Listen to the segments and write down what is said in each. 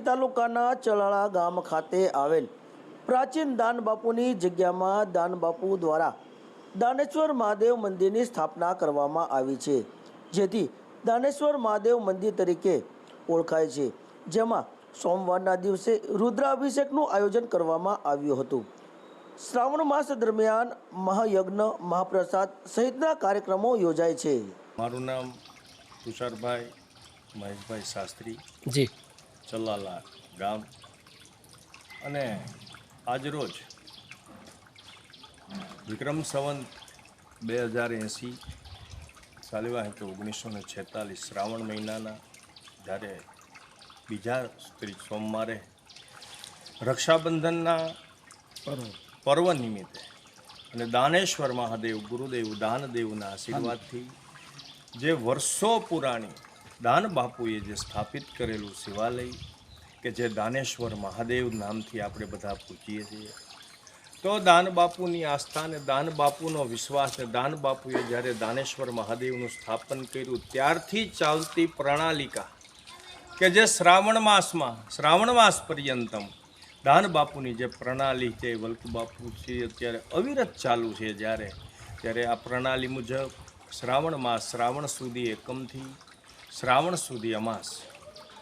ધારી તાલુકાના ચલાળા ગામ ખાતે આવેલ પ્રાચીન દાન બાપુની જગ્યામાં દાન બાપુ દ્વારા દાનેશ્વર મહાદેવ મંદિરની સ્થાપના કરવામાં આવી છે જેથી દાનેશ્વર મહાદેવ મંદિર તરીકે ઓળખાય છે. જેમાં સોમવારના દિવસે રુદ્રાભિષેકનું આયોજન કરવામાં આવ્યું હતું. શ્રાવણ માસ દરમિયાન મહાયજ્ઞ મહાપ્રસાદ સહિતના કાર્યક્રમો યોજાય છે. મારું નામ તુષારભાઈ મહેશભાઈ શાસ્ત્રી. જી. ચલાલા ગામ. અને આજરોજ વિક્રમ સંવંત બે હજાર એંસી સાલેવા કે ઓગણીસો ને છેતાલીસ શ્રાવણ મહિનાના જ્યારે બીજા સ્ત્રી સોમવારે રક્ષાબંધનના પર્વ નિમિત્તે અને દાનેશ્વર મહાદેવ ગુરુદેવ દાનદેવના આશીર્વાદથી જે વર્ષો પુરાણી દાન બાપુએ જે સ્થાપિત કરેલું શિવાલય કે જે દાનેશ્વર મહાદેવ નામથી આપણે બધા પૂછીએ છીએ. તો દાન બાપુની આસ્થા દાન બાપુનો વિશ્વાસ ને દાન બાપુએ જ્યારે દાનેશ્વર મહાદેવનું સ્થાપન કર્યું, ત્યારથી ચાલતી પ્રણાલિકા કે જે શ્રાવણ માસમાં, શ્રાવણ માસ પર્યંતમ દાન બાપુની જે પ્રણાલી છે, વલ્ક બાપુ છે, અત્યારે અવિરત ચાલુ છે જ્યારે, ત્યારે આ પ્રણાલી મુજબ શ્રાવણ માસ, શ્રાવણ સુધી એકમથી શ્રાવણ સુધી અમાસ,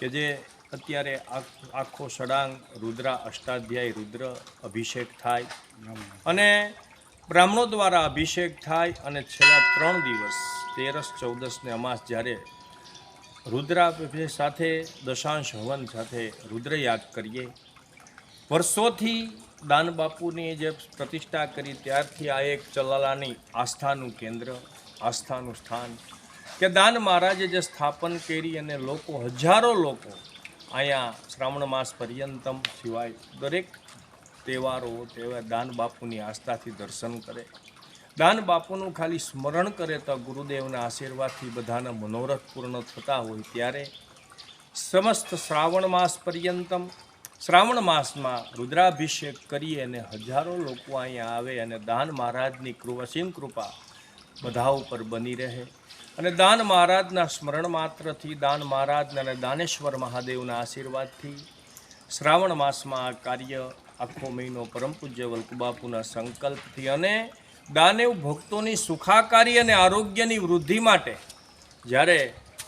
કે જે અત્યારે આખ- સડાંગ, રુદ્રા, અષ્ટાધ્યાય રુદ્ર અભિષેક થાય. અને બ્રાહ્મણો દ્વારા અભિષેક થાય અને છેલ્લા ત્રણ દિવસ, તેરસ ચૌદસ ને અમાસ જ્યારે રુદ્રાભિષેક સાથે, દશાંશ હવન સાથે રુદ્રયાગ કરીએ. વર્ષોથી દાન બાપુની જે પ્રતિષ્ઠા કરી, ત્યારથી આ એક ચલાલાની આસ્થાનું કેન્દ્ર, આસ્થાનું સ્થાન કે દાન મહારાજે જે સ્થાપન કરી અને લોકો, હજારો લોકો અહીંયા શ્રાવણ માસ પર્યંતમ સિવાય દરેક તહેવારો, તહેવાર દાન બાપુની આસ્થાથી દર્શન કરે. દાન બાપુનું ખાલી સ્મરણ કરે તો ગુરુદેવના આશીર્વાદથી બધાના મનોરથ પૂર્ણ થતા હોય ત્યારે સમસ્ત શ્રાવણ માસ પર્યંતમ, શ્રાવણ માસમાં રુદ્રાભિષેક કરી અને હજારો લોકો અહીંયા આવે અને દાન મહારાજની કૃ અસીમ કૃપા બધા ઉપર બની રહે. અને દાન મહારાજના સ્મરણ માત્રથી, દાન મહારાજના અને દાનેશ્વર મહાદેવના આશીર્વાદથી શ્રાવણ માસમાં આ કાર્ય આખો મહિનો પરમ પૂજ્ય વલ્કબાપુના સંકલ્પથી અને દાનેવ ભક્તોની સુખાકારી અને આરોગ્યની વૃદ્ધિ માટે જ્યારે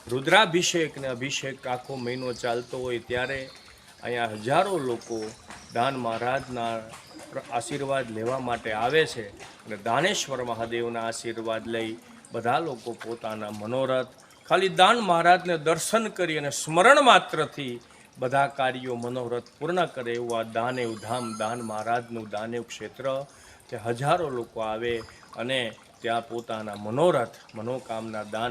રુદ્રાભિષેક ને અભિષેક આખો મહિનો ચાલતો હોય ત્યારે અહીંયા હજારો લોકો દાન મહારાજના આશીર્વાદ લેવા માટે આવે છે અને દાનેશ્વર મહાદેવના આશીર્વાદ લઈ બધા લોકો પોતાના મનોરથ, ખાલી દાન મહારાજને દર્શન કરી અને સ્મરણ માત્રથી બધા કાર્યો મનોરથ પૂર્ણ કરે એવું આ દાનેવ ધામ, દાન મહારાજનું દાનેવ ક્ષેત્ર તે હજારો લોકો આવે અને ત્યાં પોતાના મનોરથ, મનોકામના દાન